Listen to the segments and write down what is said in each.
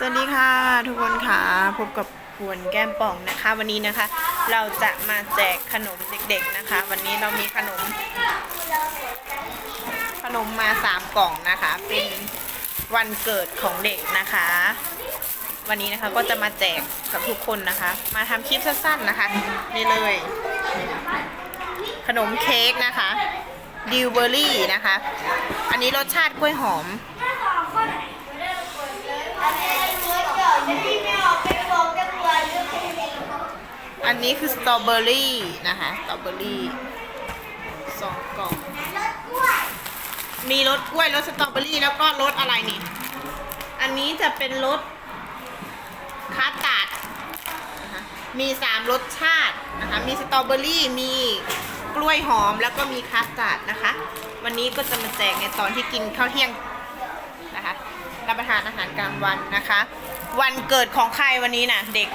สวัสดีค่ะทุกคนค่ะพบกับพวนแก้มป่องนะคะ วันนี้นะคะ เราจะมาแจกขนมเด็ก ๆนะคะ วันนี้เรามีขนม ขนมมาสามกล่องนะคะ เป็นวันเกิดของเด็กนะคะ วันนี้นะคะก็จะมาแจกกับทุกคนนะคะ มาทำคลิปสั้นๆนะคะนี่เลย ขนมเค้กนะคะดิวเบอรี่นะคะ อันนี้รสชาติกล้วยหอม นนี้คือสตรอเบอรี่นะคะสตรอเบอรี่สองกล่อง มีรสกล้วยรสสตรอเบอรี่แล้วก็รสอะไรนี่ อันนี้จะเป็นรสคัสตาดมีสามรสชาตินะคะ มีสตรอเบอรี่ มีกล้วยหอมแล้วก็มีคัสตาร์ดนะคะ วันนี้ก็จะมาแจกในตอนที่กินข้าวเที่ยงนะคะรับประทานอาหารกลางวันนะคะ วันเกิดของใครวันนี้น่ะเด็ก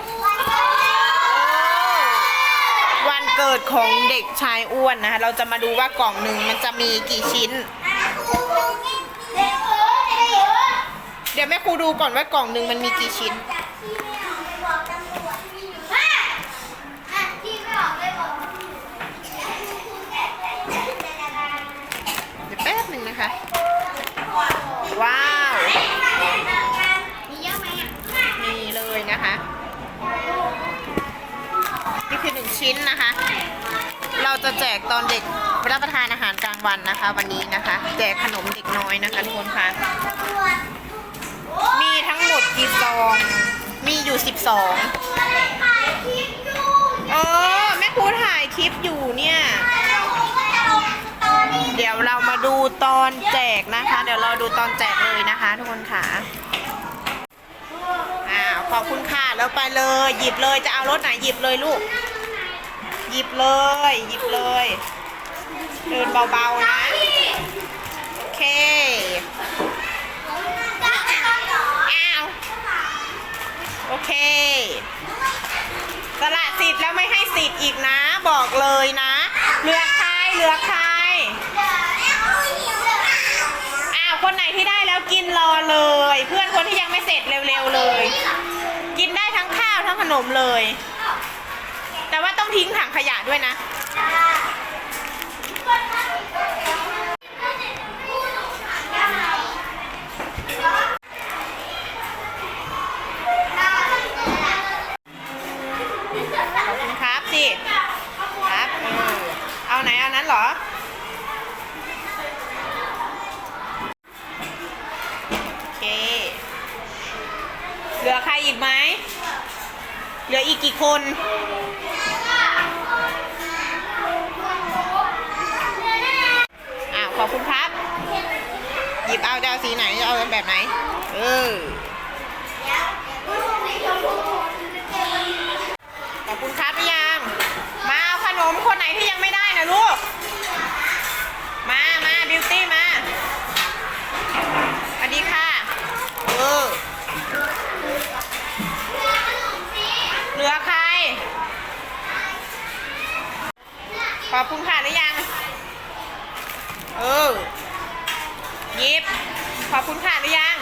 วันเกิดของเด็กชายอ้วนนะคะ เราจะมาดูว่ากล่องหนึ่งมันจะมีกี่ชิ้น เดี๋ยวแม่ครูดูก่อนว่ากล่องหนึ่งมันมีกี่ชิ้น เดี๋ยวแป๊บหนึ่งนะคะ ว้าว มีเลยนะคะ นี่คือหนึ่ง ชิ้นนะคะ เราจะแจกตอนเด็กรับประทานอาหารกลางวันนะคะ วันนี้นะคะ แจกขนมเด็กน้อยนะคะทุกคนค่ะ มีทั้งหมดกี่ซอง มีอยู่12เออแม่ครูถ่ายคลิปอยู่เนี่ย เดี๋ยวเรามาดูตอนแจกนะคะ เดี๋ยวเราดูตอนแจกเลยนะคะ ทุกคนค่ะอ้าวขอบคุณค่ะแล้วไปเลย หยิบเลยจะเอารถไหนหยิบเลยลูก หยิบเลย หยิบเลย เดินเบาๆนะ โอเค อ้าว โอเค สละสิทธิ์แล้วไม่ให้สิทธิ์อีกนะ บอกเลยนะ เหลือใครเหลือใคร อ้าว คนไหนที่ได้แล้วกินรอเลย เพื่อนคนที่ยังไม่เสร็จเร็วๆเลย กินได้ทั้งข้าวทั้งขนมเลย ต้องทิ้งถังขยะด้วยนะขอบคุณครับสิครับเออเอาไหนเอานั้นเหรอ โอเค เหลือใครอีกไหม เหลืออีกกี่คน อ้าว ขอบคุณครับ หยิบเอาจะเอาสีไหนจะเอาแบบไหน เออขอบคุณครับหรือยัง มาเอาขนมคนไหนที่ยังไม่ได้นะลูก มามาบิวตี้มาสวัสดีค่ะ เออ เหลือใคร ขอบคุณค่ะหรือยัง เออยิบขอบคุณค่ะหรือยัง